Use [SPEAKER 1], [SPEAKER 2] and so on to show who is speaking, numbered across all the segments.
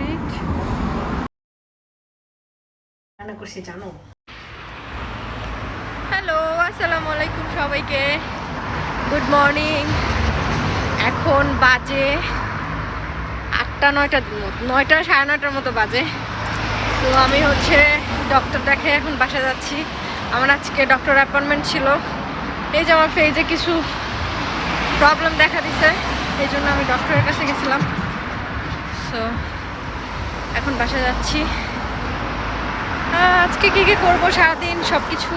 [SPEAKER 1] Street
[SPEAKER 2] রান্না করছি জানো
[SPEAKER 1] হ্যালো আসসালামু আলাইকুম সবাইকে। গুড মর্নিং এখন বাজে আটটা নয়টার মতো নয়টা সাড়ে নয়টার মতো বাজে। তো আমি হচ্ছে ডক্টর দেখে এখন বাসা যাচ্ছি। আমার আজকে ডক্টর অ্যাপয়েন্টমেন্ট ছিল। এই যে আমার ফেজে কিছু প্রবলেম দেখা দিছে। এই জন্য আমি ডক্টরের কাছে গেছিলাম। সো এখন বাসা যাচ্ছি। আজকে কি কি করব? সারাদিন সব কিছু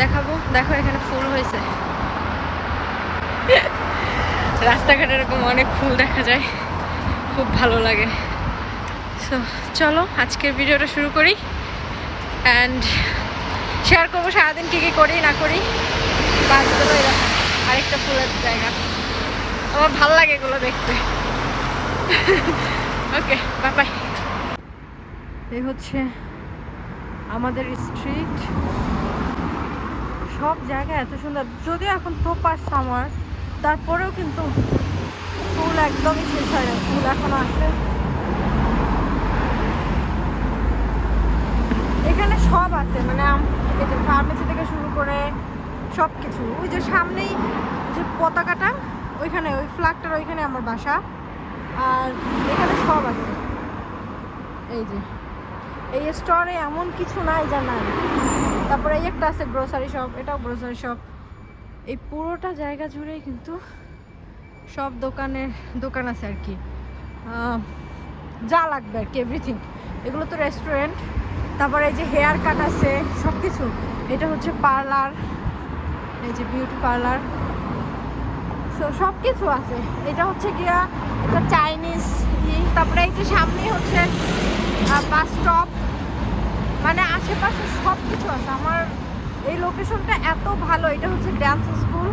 [SPEAKER 1] দেখাবো। দেখো, এখানে ফুল হয়েছে। রাস্তাঘাটে এরকম অনেক ফুল দেখা যায়। খুব ভালো লাগে। সো চলো, আজকের ভিডিওটা শুরু করি। অ্যান্ড শেয়ার করব সারাদিন কী কী করি, না করি। বাসগুলো আরেকটা ফুলের জায়গা। আমার ভালো লাগে এগুলো দেখতে। ওকে বাই এই হচ্ছে আমাদের স্ট্রিট সব জায়গা এত সুন্দর। যদিও এখন প্রপার সামার তারপরেও কিন্তু ফুল একদমই শেষ হয় ফুল এখনও আছে। এখানে সব আছে মানে ফার্মেসি থেকে শুরু করে সব কিছু ওই যে সামনেই যে পতাকাটা, ওইখানে, ওই ফ্ল্যাগটার ওইখানে আমার বাসা। আর এখানে সব আছে। এই যে, এই স্টোরে এমন কিছু নাই নাই। তারপরে এই একটা আছে গ্রোসারি শপ এটাও গ্রোসারি শপ এই পুরোটা জায়গা জুড়েই কিন্তু সব দোকানের, দোকান আছে আর কি। যা লাগবে আর কি এভরিথিং এগুলো তো রেস্টুরেন্ট তারপরে এই যে হেয়ার কাট আছে সব কিছু এটা হচ্ছে পার্লার এই যে বিউটি পার্লার সো সব কিছু আছে। এটা হচ্ছে গিয়া এটা চাইনিজ তারপরে এই যে সামনেই হচ্ছে বাস স্টপ মানে আশেপাশে সব কিছু আছে। আমার এই লোকেশনটা এত ভালো, এটা হচ্ছে ড্যান্স স্কুল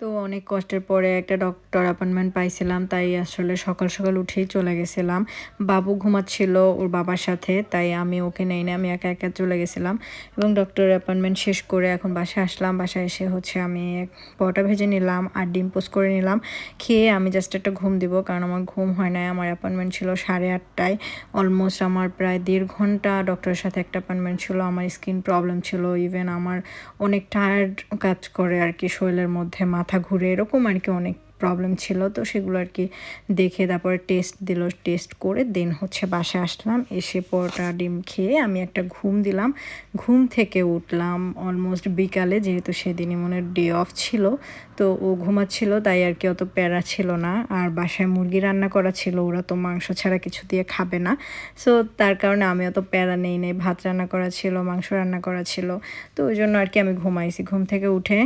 [SPEAKER 1] তো অনেক কষ্টের পরে একটা ডক্টর অ্যাপয়েন্টমেন্ট পাইছিলাম, তাই আসলে সকাল সকাল উঠেই চলে গেছিলাম। বাবু ঘুমাচ্ছিল ওর বাবার সাথে, তাই আমি ওকে নেই না আমি একা একা চলে গেছিলাম। এবং ডক্টর অ্যাপয়েন্টমেন্ট শেষ করে এখন বাসায় আসলাম। বাসায় এসে হচ্ছে আমি পরোটা ভেজে নিলাম আর ডিম পোস্ট করে নিলাম। খেয়ে আমি জাস্ট একটা ঘুম দিব, কারণ আমার ঘুম হয় না আমার অ্যাপয়েন্টমেন্ট ছিল সাড়ে আটটায়। অলমোস্ট আমার প্রায় দেড় ঘণ্টা ডক্টরের সাথে একটা অ্যাপয়েন্টমেন্ট ছিল। আমার স্কিন প্রবলেম ছিল ইভেন আমার অনেক টায়ার্ড কাজ করে আর কি শরীরের মধ্যে, মাথা ঘুরে এরকম আর কি অনেক প্রবলেম ছিল। তো সেগুলো আর কি দেখে তারপরে টেস্ট দিল টেস্ট করে দেন হচ্ছে বাসায় আসলাম। এসে পরোটা, ডিম খেয়ে আমি একটা ঘুম দিলাম। ঘুম থেকে উঠলাম অলমোস্ট বিকালে, যেহেতু সেদিনই মনে ডে অফ ছিল। তো ও ঘুমাচ্ছিল, তাই আর কি অত প্যারা ছিল না। আর বাসায় মুরগি রান্না করা ছিল, ওরা তো মাংস ছাড়া কিছু দিয়ে খাবে না। সো তার কারণে আমি অত প্যারা নেই নেই। ভাত রান্না করা ছিল, মাংস রান্না করা ছিল। তো ওই জন্য আর কি আমি ঘুমাইছি। ঘুম থেকে উঠে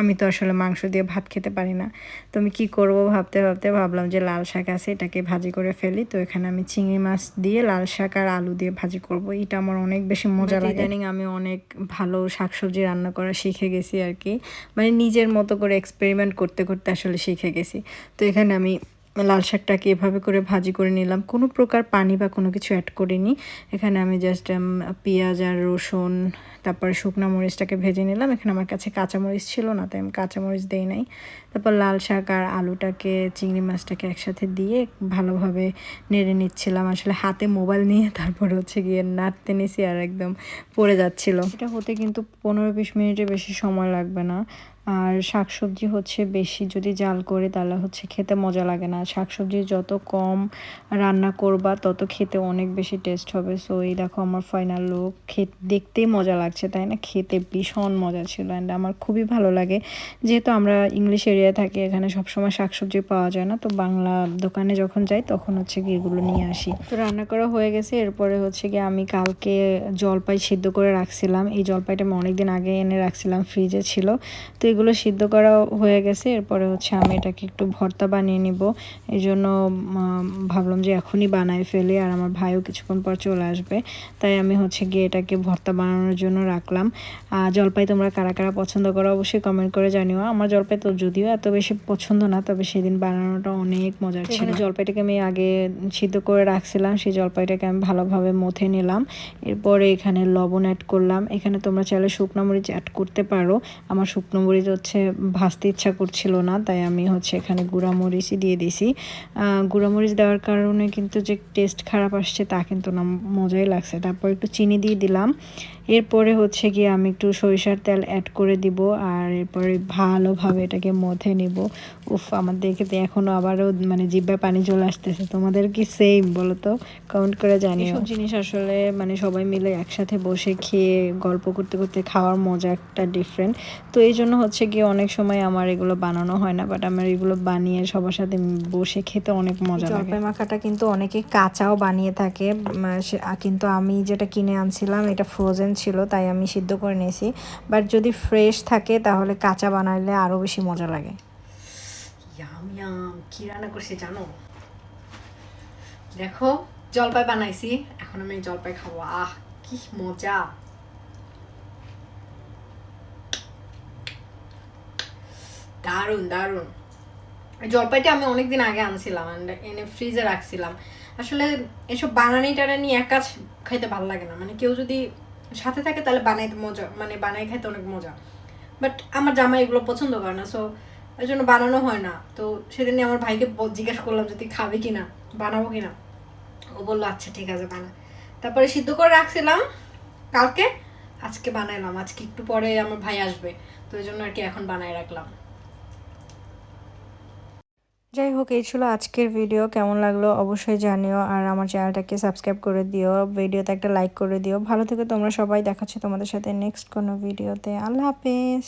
[SPEAKER 1] আমি তো আসলে মাংস দিয়ে ভাত খেতে পারি না। তো আমি কী করব ভাবতে ভাবতে ভাবলাম যে লাল শাক আছে এটাকে ভাজি করে ফেলি। তো এখানে আমি চিংড়ি মাছ দিয়ে লাল শাক আর আলু দিয়ে ভাজি করব। এটা আমার অনেক বেশি মজা লাগে। ইদানিং আমি অনেক ভালো শাকসবজি রান্না করা শিখে গেছি আর কি। মানে নিজের মতো করে এক্সপেরিমেন্ট করতে করতে আসলে শিখে গেছি। তো এখানে আমি লাল শাকটাকে এভাবে করে ভাজি করে নিলাম। কোনো প্রকার পানি বা কোনো কিছু অ্যাড করিনি। এখানে আমি জাস্ট পেঁয়াজ আর রসুন, তারপর শুকনো মরিচটাকে ভেজে নিলাম। এখানে আমার কাছে কাঁচামরিচ ছিল না, তাই আমি কাঁচামরিচ দেই নাই। তারপর লাল শাক আর আলুটাকে, চিংড়ি মাছটাকে একসাথে দিয়ে ভালোভাবে নেড়ে নিচ্ছিলাম। আসলে হাতে মোবাইল নিয়ে তারপর হচ্ছে গিয়ে নাড়তে নিছি আর একদম পড়ে যাচ্ছিল। এটা হতে কিন্তু পনেরো বিশ মিনিটের বেশি সময় লাগবে না। আর শাকসবজি হচ্ছে বেশি, যদি জাল করে তাহলে হচ্ছে খেতে মজা লাগে না। শাকসবজি যত কম রান্না করবা, তত খেতে অনেক বেশি টেস্ট হবে। সো এই দেখো আমার ফাইনাল লুক খেতে, দেখতেই মজা লাগছে, তাই না? খেতে ভীষণ মজা ছিল অ্যান্ড আমার খুবই ভালো লাগে। যেহেতু আমরা ইংলিশ এরিয়ায় থাকি, এখানে সবসময় শাকসবজি পাওয়া যায় না। তো বাংলা দোকানে যখন যাই, তখন হচ্ছে গিয়ে এগুলো নিয়ে আসি। তো রান্না করা হয়ে গেছে। এরপরে হচ্ছে গিয়ে আমি কালকে জলপাই সিদ্ধ করে রাখছিলাম। এই জলপাইটা আমি অনেকদিন আগে এনে রাখছিলাম ফ্রিজে ছিল। তো এগুলো সিদ্ধ করা হয়ে গেছে। এরপরে হচ্ছে আমি এটাকে একটু ভর্তা বানিয়ে নিব। এই জন্য ভাবলাম যে এখনই বানাই ফেলি আর আমার ভাইও কিছুক্ষণ পর চলে আসবে। তাই আমি হচ্ছে গিয়ে এটাকে ভর্তা বানানোর জন্য রাখলাম। আর জলপাই তোমরা কারা কারা পছন্দ করো অবশ্যই কমেন্ট করে জানিও। আমার জলপাই তো যদিও এত বেশি পছন্দ না তবে সেদিন বানানোটা অনেক মজার ছিল। জলপাইটাকে আমি আগে সিদ্ধ করে রাখছিলাম সেই জলপাইটাকে আমি ভালোভাবে মথে নিলাম। এরপরে এখানে লবণ অ্যাড করলাম। এখানে তোমরা চাইলে শুকনো মরিচ অ্যাড করতে পারো। আমার শুকনো মরিচ হচ্ছে ভাসতে ইচ্ছা করছিল না, তাই আমি হচ্ছে এখানে গুঁড়া মরিচই দিয়ে দিছি। গুঁড়া মরিচ দেওয়ার কারণে কিন্তু যে টেস্ট খারাপ আসছে তা কিন্তু না, মজাই লাগছে। তারপর একটু চিনি দিয়ে দিলাম। এরপরে হচ্ছে গিয়ে আমি একটু সরিষার তেল অ্যাড করে দিব আর এরপরে ভালোভাবে এটাকে মথে নিব। উফ আমার দেখে তো এখনও আবারও মানে জিব্বায় পানি চলে আসতেছে। তোমাদের কি সেম বলো তো? কাউন্ট করে জানি সব জিনিস আসলে মানে সবাই মিলে একসাথে বসে খেয়ে গল্প করতে করতে খাওয়ার মজা একটা ডিফারেন্ট তো এই জন্য হচ্ছে গিয়ে অনেক সময় আমার এগুলো বানানো হয় না বাট আমার এগুলো বানিয়ে সবার সাথে বসে খেতে অনেক মজা লাগে।
[SPEAKER 3] জলপাই মাখাটা কিন্তু অনেকে কাঁচাও বানিয়ে থাকে। কিন্তু আমি যেটা কিনে আনছিলাম এটা ফ্রোজেন ছিল, তাই আমি সিদ্ধ করে নিয়েছি। বাট যদি ফ্রেশ থাকে, তাহলে কাঁচা বানাইলে আরও বেশি মজা লাগে।
[SPEAKER 2] কি রান্না করছি জানো? দেখো, জলপাই বানাইছি। এখন আমি জলপাই খাব। আহ, কি মজা। দারুণ দারুণ। জলপাইটা আমি অনেকদিন আগে আনছিলাম এনে ফ্রিজে রাখছিলাম। আসলে এসব বানানি টানানি একা খাইতে ভালো লাগে না। মানে কেউ যদি সাথে থাকে তাহলে বানাইতে মজা মানে বানাই খাইতে অনেক মজা। বাট আমার জামা এগুলো পছন্দ করে না সো ওই জন্য বানানো হয় না। তো সেদিন আমার ভাইকে জিজ্ঞেস করলাম যদি খাবে কিনা? বানাবো কিনা? ও বলল আচ্ছা ঠিক আছে, বানা। তারপরে সিদ্ধ করে রাখছিলাম, কালকে। আজকে বানাইলাম, আজকে একটু পরে আমার ভাই আসবে। তো এই জন্য আর কি এখন বানায় রাখলাম।
[SPEAKER 3] যাই হোক এই ছিল আজকের ভিডিও কেমন লাগল অবশ্যই জানিও আর আমার চ্যানেলটাকে সাবস্ক্রাইব করে দিও। ভিডিওতে একটা লাইক করে দিও। ভালো থেকে তোমরা সবাই। দেখাচ্ছি তোমাদের সাথে নেক্সট কোনো ভিডিওতে আল্লাহ হাফেজ।